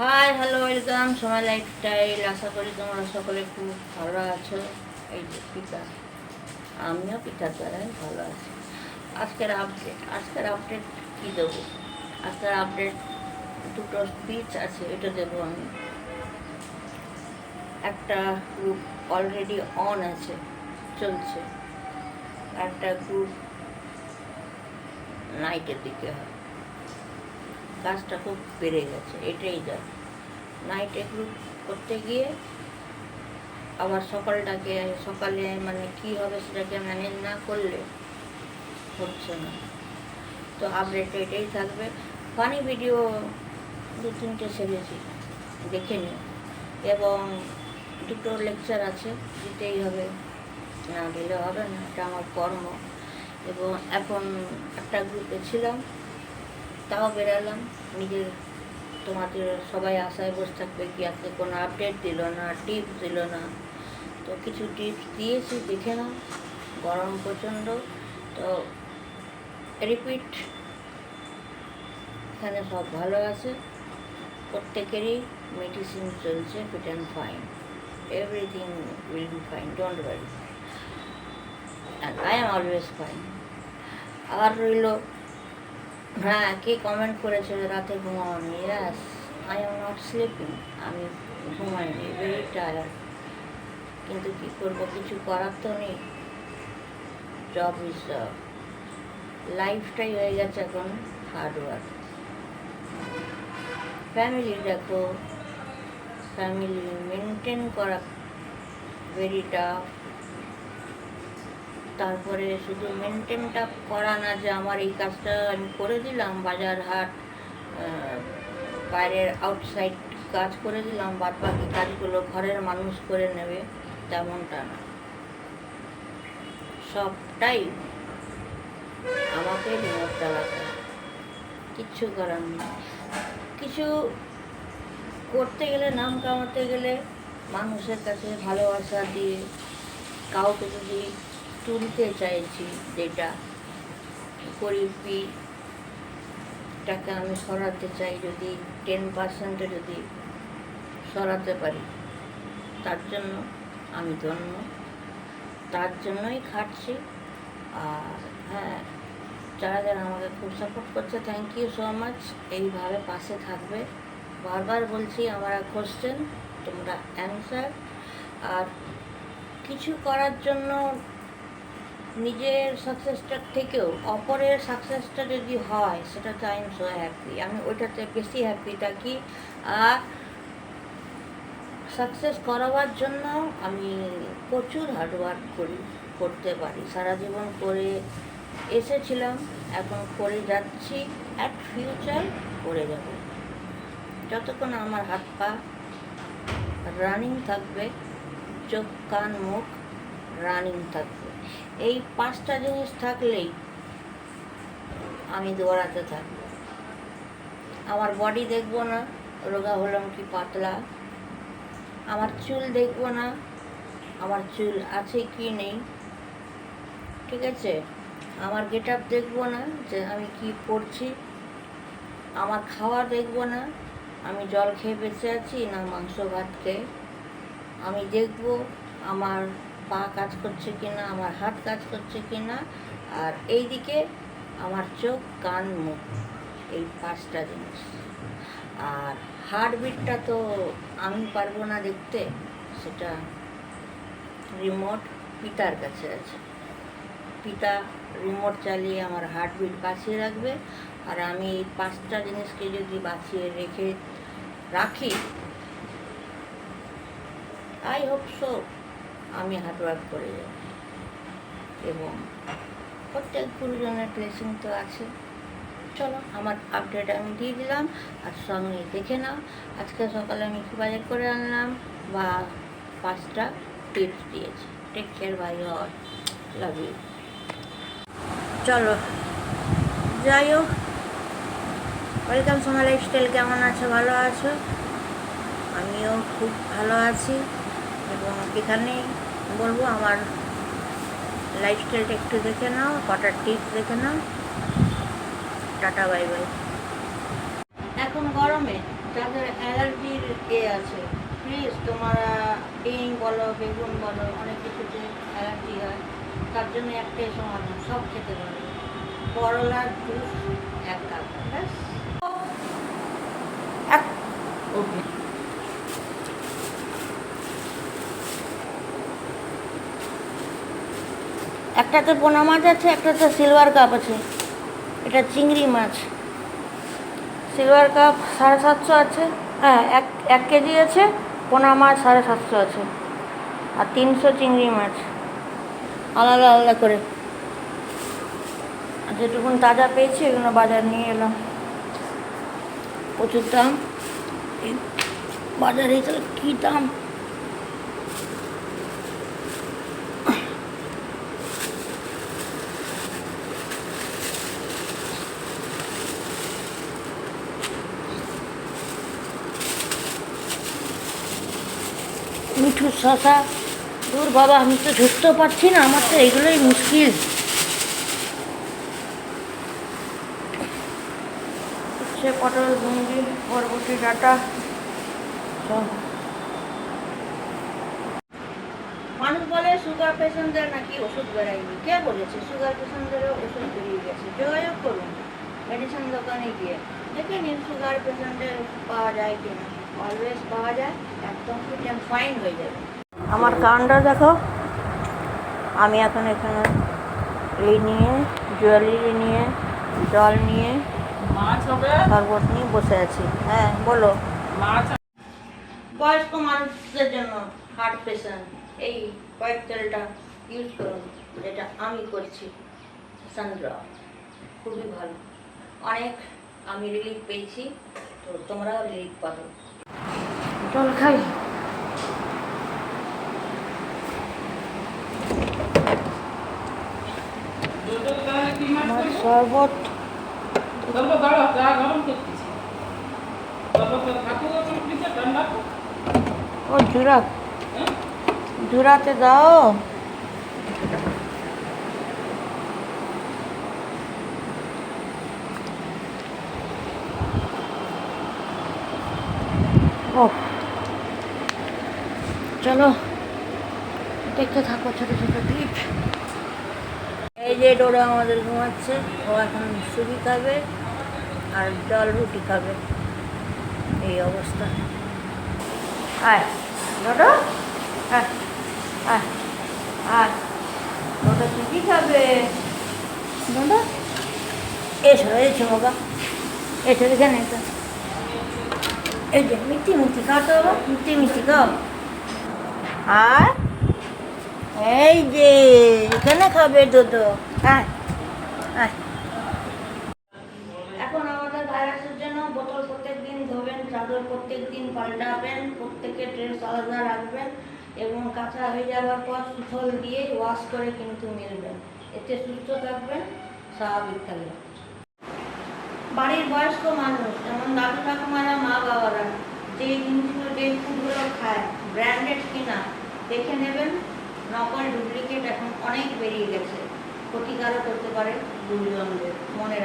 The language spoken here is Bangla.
হাই হ্যালো ওয়েলকাম সময় লাইফস্টাইল আশা করি তোমরা সকলে খুব ভালো আছো। এই যে পিতা আমিও পিতার দ্বারাই ভালো আছি। আজকের আপডেট আজকের আপডেট কী দেবো? আজকের আপডেট দুটো স্পিচ আছে, এটা দেবো আমি। একটা গ্রুপ অলরেডি অন আছে, চলছে। একটা গ্রুপ নাইটের দিকে হয় কাজটা খুব বেড়ে গেছে, এটাই যা নাইটে গ্রুপ করতে গিয়ে আবার সকালটাকে, সকালে মানে কি হবে সেটাকে ম্যানেজ না করলে হচ্ছে না। তো আপডেট এটাই থাকবে। ফানি ভিডিও দু তিনটে সেরেছি দেখে নিই এবং দুটো লেকচার আছে দিতেই হবে না দিলে হবে না, এটা আমার কর্ম। এবং এখন একটা গ্রুপে ছিলাম। তাও বেরালাম। নিজের, তোমাদের সবাই আশায় বসে থাকবে কি আজকে কোনো আপডেট দিল না টিপস দিল না। তো কিছু টিপস দিয়েছি, দেখে না গরম প্রচণ্ড। তো রিপিট এখানে সব ভালো আছে। প্রত্যেকেরই মেডিসিন চলছে fit and fine everything will be fine don't worry I am always fine আর রইল হ্যাঁ কে কমেন্ট করেছে রাতে ঘুমাওনি? Yes I am not sleeping আমি ঘুমাইনি ভেরি টায়ার্ড কিন্তু কী করব? কিছু করার তো নেই। জব ইজ জব লাইফটাই হয়ে গেছে এখন হার্ডওয়ার্ক ফ্যামিলি দেখো ফ্যামিলি মেনটেন করা ভেরি টাফ তারপরে শুধু মেনটেনটা করা না, যে আমার এই কাজটা আমি করে দিলাম, বাজার হাট বাইরের আউটসাইড কাজ করে দিলাম বাদ বাকি কাজগুলো ঘরের মানুষ করে নেবে, তেমনটা না সবটাই আমাকে রিমোট চালাতে। কিচ্ছু করার নেই কিছু করতে গেলে, নাম কামাতে গেলে মানুষের কাছে ভালোবাসা দিয়ে, কাউকে যদি তুলতে চাইছি যেটা গরিবি টাকা আমি সরাতে চাই যদি টেন পার্সেন্টে যদি সরাতে পারি। তার জন্য আমি ধন্য। তার জন্যই খাটছি। আর হ্যাঁ যারা যারা আমাকে খুব সাপোর্ট করছে থ্যাংক ইউ সো মাচ এইভাবে পাশে থাকবে। বারবার বলছি, আমার কোশ্চেন তোমরা অ্যান্সার আর কিছু করার জন্য নিজের সাকসেসটার থেকেও অপরের সাকসেসটা যদি হয় সেটাতে আই এম সো হ্যাপি আমি ওইটাতে বেশি হ্যাপি থাকি। আর সাকসেস করাবার জন্য আমি প্রচুর হার্ডওয়ার্ক করি, করতে পারি। সারা জীবন করে এসেছিলাম, এখন করে যাচ্ছি। অ্যাট ফিউচার করে যাব। যতক্ষণ আমার হাত পা রানিং থাকবে, চোখ, কান, মুখ রানিং থাকবে। এই পাঁচটা জিনিস থাকলেই আমি দৌড়াতে থাকব। আমার বডি দেখব না, রোগা হলাম কি পাতলা। আমার চুল দেখব না, আমার চুল আছে কি নেই। ঠিক আছে? আমার গেট আপ দেখব না যে আমি কি করছি আমার খাওয়া দেখব না, আমি জল খেয়ে বেঁচে আছি না মাংস ভাত খেয়ে। আমি দেখব আমার পা কাজ করছে কি না আমার হাত কাজ করছে কি না আর এই দিকে আমার চোখ, কান, মুখ, এই পাঁচটা জিনিস। আর হার্টবিটটা তো আমি পারব না দেখতে, সেটা রিমোট পিতার কাছে আছে। পিতা রিমোট চালিয়ে আমার হার্টবিট বাঁচিয়ে রাখবে, আর আমি এই পাঁচটা জিনিসকে যদি বাঁচিয়ে রেখে রাখি আই হোপ সো আমি হার্ডওয়ার্ক করে যাই। এবং প্রত্যেক গুরুজনের ব্লেসিং তো আছে। চলো, আমার আপডেট আমি দিয়ে দিলাম, আর সঙ্গে দেখে নাও। আজকে সকালে আমি কি বাজার করে আনলাম, বা পাঁচটা টিপস দিয়েছি। Take care bye all love you চলো, যাই হোক। ওয়েলকাম সোমা লাইফস্টাইল কেমন আছো? ভালো আছো? আমিও খুব ভালো আছি। এবং এখানে বলব আমার লাইফস্টাইলটা একটু দেখে নাও কটা টিপস দেখে নাও। টাটা বাই বাই এখন গরমে যাদের অ্যালার্জির এ আছে প্লিজ তোমরা ডিম বলো বেগুন বলো অনেক কিছু কিছুতে অ্যালার্জি হয় তার জন্য একটাই সমাধান সব খেতে পারবে করলার জুস এক কাপ ব্যাস। এক ওকে একটাতে পোনা মাছ আছে, একটাতে সিলভার কাপ আছে। এটা চিংড়ি মাছ। সিলভার কাপ সাড়ে সাতশো আছে। হ্যাঁ এক এক কেজি আছে, পোনা মাছ সাড়ে সাতশো আছে। আর তিনশো চিংড়ি মাছ। আলাদা আলাদা করে। আর যেটুকুন তাজা পেয়েছি, এগুলো বাজার নিয়ে এলাম। প্রচুর দাম। বাজারে তাহলে কী দাম? মিঠু শশা দূর বাবা, আমি তো ঢুকতেও পারছি না, আমার তো এগুলোই মুশকিল। উচ্ছে পটল ভুঙ্গি বরবটি, ডাটা মানুষ বলে সুগার পেশেন্টদের নাকি ওষুধ বেড়ায়নি কে বলেছে? সুগার পেশেন্টদেরও ওষুধ বেরিয়ে গেছে। যোগাযোগ করুন। মেডিসিন দোকানে গিয়ে দেখে নিন সুগার পেশেন্টের পাওয়া যায় কিনা। অলওয়েজ পাওয়া যায় একদম ফিট অ্যান্ড ফাইন হয়ে যাবে। আমার কানটা দেখো আমি এখন এখানে এই নিয়ে জুয়েলারি নিয়ে জল নিয়ে শরবত নিয়ে বসে আছি। হ্যাঁ বলো। মাছ বয়স্ক মানুষদের জন্য হার্ট পেশেন্ট এই কয়েক তেলটা ইউজ করুন যেটা আমি করছি সানড্রপ খুবই ভালো। অনেক আমি রিলিফ পেয়েছি তো তোমরাও রিলিফ পাবে। জল খাই। আমার গরম করতেছি গল্প তো ঠাকুর গরম দিচ্ছে ঠান্ডা তো। ও ঝুরা হ্যাঁ? ঝুরাতে দাও ও চলো, দেখতে থাকো ছোট ছোট ক্লিপ এই যে ডোরা আমাদের ঘুমাচ্ছে, ও এখন সুজি খাবে আর জল রুটি খাবে। এই অবস্থা। আয় ডোডো আয় আয় ডোডো তুই কি খাবে? ডোডো এসো এসো বাবা। এসো এখানে, এসো। এই যে, মিষ্টি মিষ্টি খাও তো, মিষ্টি মিষ্টি খাও। আর এই যে, এখানে খাবে দুধ হ্যাঁ হ্যাঁ এখন আমাদের ভাইরাসের জন্য বোতল প্রত্যেক দিন ধোবেন, চাদর প্রত্যেক দিন পাল্টাবেন, প্রত্যেকে ড্রেস আলাদা রাখবেন এবং কাঁচা হয়ে যাওয়ার পর সুথল দিয়ে ওয়াশ করে কিন্তু মেলবেন। এতে সুস্থ থাকবেন, স্বাভাবিক থাকবেন। বাড়ির বয়স্ক মানুষ, যেমন দাদু ঠাকুমারা, মা বাবারা, যে জিনিসগুলো, যে ফুডগুলো খায় ব্র্যান্ডেড কিনা, দেখে নেবেন, নকল ডুপ্লিকেট এখন অনেক বেরিয়ে গেছে। ক্ষতিকারও করতে পারে গুরুজনদের মনে